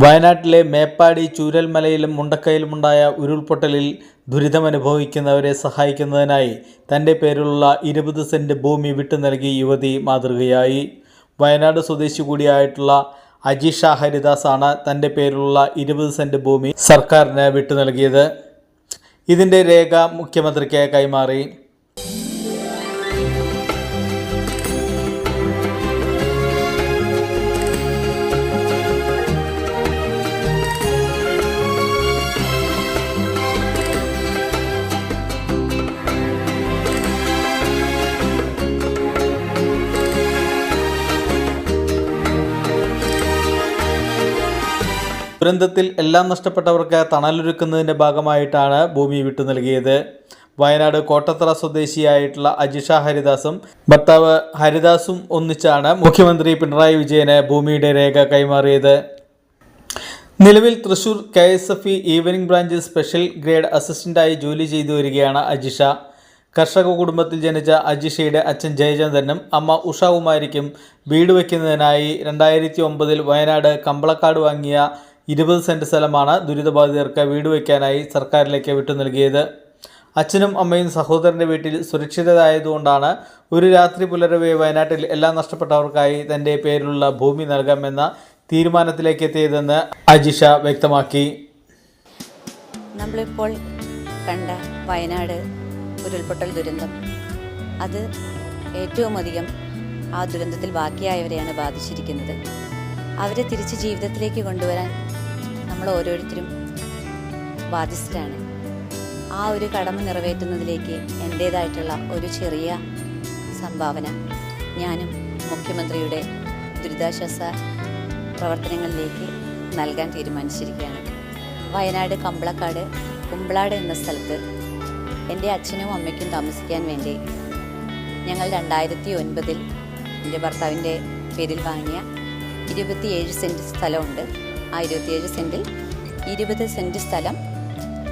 വയനാട്ടിലെ മേപ്പാടി ചൂരൽമലയിലും മുണ്ടക്കയിലുമുണ്ടായ ഉരുൾപൊട്ടലിൽ ദുരിതമനുഭവിക്കുന്നവരെ സഹായിക്കുന്നതിനായി തന്റെ പേരിലുള്ള ഇരുപത് സെന്റ് ഭൂമി വിട്ടു നൽകി യുവതി മാതൃകയായി. വയനാട് സ്വദേശി കൂടിയായിട്ടുള്ള അജിഷ ഹരിദാസാണ് തന്റെ പേരിലുള്ള ഇരുപത് സെന്റ് ഭൂമി സർക്കാരിന് വിട്ടു നൽകിയത്. ഇതിന്റെ രേഖ മുഖ്യമന്ത്രിക്ക് കൈമാറി. ദുരന്തത്തിൽ എല്ലാം നഷ്ടപ്പെട്ടവർക്ക് തണലൊരുക്കുന്നതിന്റെ ഭാഗമായിട്ടാണ് ഭൂമി വിട്ടു നൽകിയത്. വയനാട് കോട്ടത്തറ സ്വദേശിയായിട്ടുള്ള അജിഷ ഹരിദാസും ഭർത്താവ് ഹരിദാസും ഒന്നിച്ചാണ് മുഖ്യമന്ത്രി പിണറായി വിജയന് ഭൂമിയുടെ രേഖ കൈമാറിയത്. നിലവിൽ Thrissur K S F E evening ബ്രാഞ്ചിൽ സ്പെഷ്യൽ ഗ്രേഡ് അസിസ്റ്റന്റായി ജോലി ചെയ്തു വരികയാണ് അജിഷ. കർഷക കുടുംബത്തിൽ ജനിച്ച അജിഷയുടെ അച്ഛൻ ജയചന്ദ്രനും അമ്മ ഉഷാകുമാരിക്കും വീട് വയ്ക്കുന്നതിനായി രണ്ടായിരത്തി ഒമ്പതിൽ വയനാട് കമ്പളക്കാട് വാങ്ങിയ ഇരുപത് സെന്റ് സ്ഥലമാണ് ദുരിതബാധിതർക്ക് വീട് വയ്ക്കാനായി സർക്കാരിലേക്ക് വിട്ടു നൽകിയത്. അച്ഛനും അമ്മയും സഹോദരന്റെ വീട്ടിൽ സുരക്ഷിതരായതുകൊണ്ടാണ് ഒരു രാത്രി പുലരവെ വയനാട്ടിൽ എല്ലാം നഷ്ടപ്പെട്ടവർക്കായി തന്റെ പേരിലുള്ള ഭൂമി നൽകാമെന്ന തീരുമാനത്തിലേക്ക് എത്തിയതെന്ന് അജിഷ വ്യക്തമാക്കി. നമ്മളിപ്പോൾ കണ്ട വയനാട് ഉരുൾപൊട്ടൽ ദുരന്തം. അത് ഏറ്റവും അധികം ആ ദുരന്തത്തിൽ ബാക്കിയായവരെയാണ് ബാധിച്ചിരിക്കുന്നത്. അവരെ തിരിച്ച് ജീവിതത്തിലേക്ക് കൊണ്ടുവരാൻ നമ്മൾ ഓരോരുത്തരും ബാധ്യസ്ഥരാണ്. ആ ഒരു കടമ നിറവേറ്റുന്നതിലേക്ക് എന്റേതായിട്ടുള്ള ഒരു ചെറിയ സംഭാവന ഞാനും മുഖ്യമന്ത്രിയുടെ ദുരിതാശ്വാസ പ്രവർത്തനങ്ങളിലേക്ക് നൽകാൻ തീരുമാനിച്ചിരിക്കുകയാണ്. വയനാട് കമ്പളക്കാട് കുമ്പളാട് എന്ന സ്ഥലത്ത് എന്റെ അച്ഛനും അമ്മയ്ക്കും താമസിക്കാൻ വേണ്ടി ഞങ്ങൾ രണ്ടായിരത്തി ഒൻപതിൽ എന്റെ ഭർത്താവിന്റെ പേരിൽ വാങ്ങിയ ഇരുപത്തിയേഴ് സെന്റ് സ്ഥലമുണ്ട്. ആ ഇരുപത്തിയേഴ് സെന്റിൽ ഇരുപത് സെന്റ് സ്ഥലം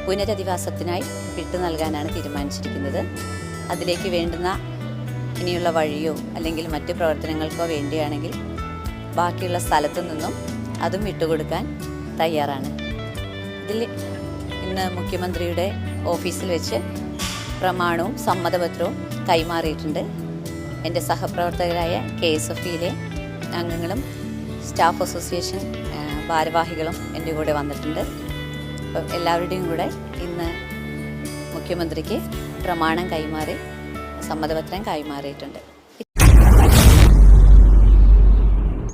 പുനരധിവാസത്തിനായി വിട്ടു നൽകാനാണ് തീരുമാനിച്ചിരിക്കുന്നത്. അതിലേക്ക് വേണ്ടുന്ന ഇനിയുള്ള വഴിയോ അല്ലെങ്കിൽ മറ്റ് പ്രവർത്തനങ്ങൾക്കോ വേണ്ടിയാണെങ്കിൽ ബാക്കിയുള്ള സ്ഥലത്തു നിന്നും അതും വിട്ടുകൊടുക്കാൻ തയ്യാറാണ്. ഇതിൽ ഇന്ന് മുഖ്യമന്ത്രിയുടെ ഓഫീസിൽ വെച്ച് പ്രമാണവും സമ്മതപത്രവും കൈമാറിയിട്ടുണ്ട്. എന്റെ സഹപ്രവർത്തകരായ കെ എസ് എഫ് അംഗങ്ങളും സ്റ്റാഫ് അസോസിയേഷൻ ഭാരവാഹികളും എന്റെ കൂടെ വന്നിട്ടുണ്ട്. അപ്പം എല്ലാവരുടെയും കൂടെ ഇന്ന് മുഖ്യമന്ത്രിക്ക് പ്രമാണം കൈമാറി സമ്മതപത്രം കൈമാറിയിട്ടുണ്ട്.